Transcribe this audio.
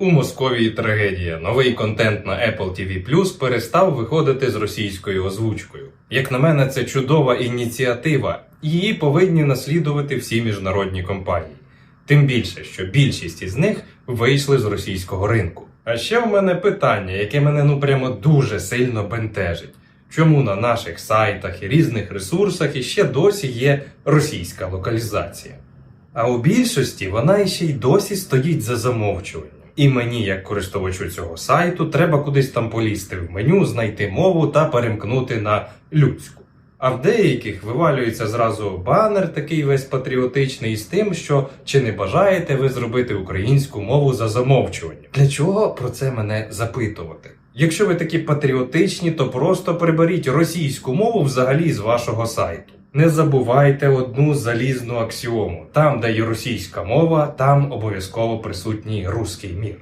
У Московії трагедія. Новий контент на Apple TV Plus перестав виходити з російською озвучкою. Як на мене, це чудова ініціатива. Її повинні наслідувати всі міжнародні компанії. Тим більше, що більшість із них вийшли з російського ринку. А ще в мене питання, яке мене ну прямо дуже сильно бентежить. Чому на наших сайтах і різних ресурсах іще досі є російська локалізація? А у більшості вона іще й досі стоїть за замовчуванням. І мені, як користувачу цього сайту, треба кудись там полізти в меню, знайти мову та перемкнути на людську. А в деяких вивалюється зразу банер такий весь патріотичний з тим, що чи не бажаєте ви зробити українську мову за замовчуванням. Для чого про це мене запитувати? Якщо ви такі патріотичні, то просто приберіть російську мову взагалі з вашого сайту. Не забувайте одну залізну аксіому: там, де є російська мова, там обов'язково присутній руський мір.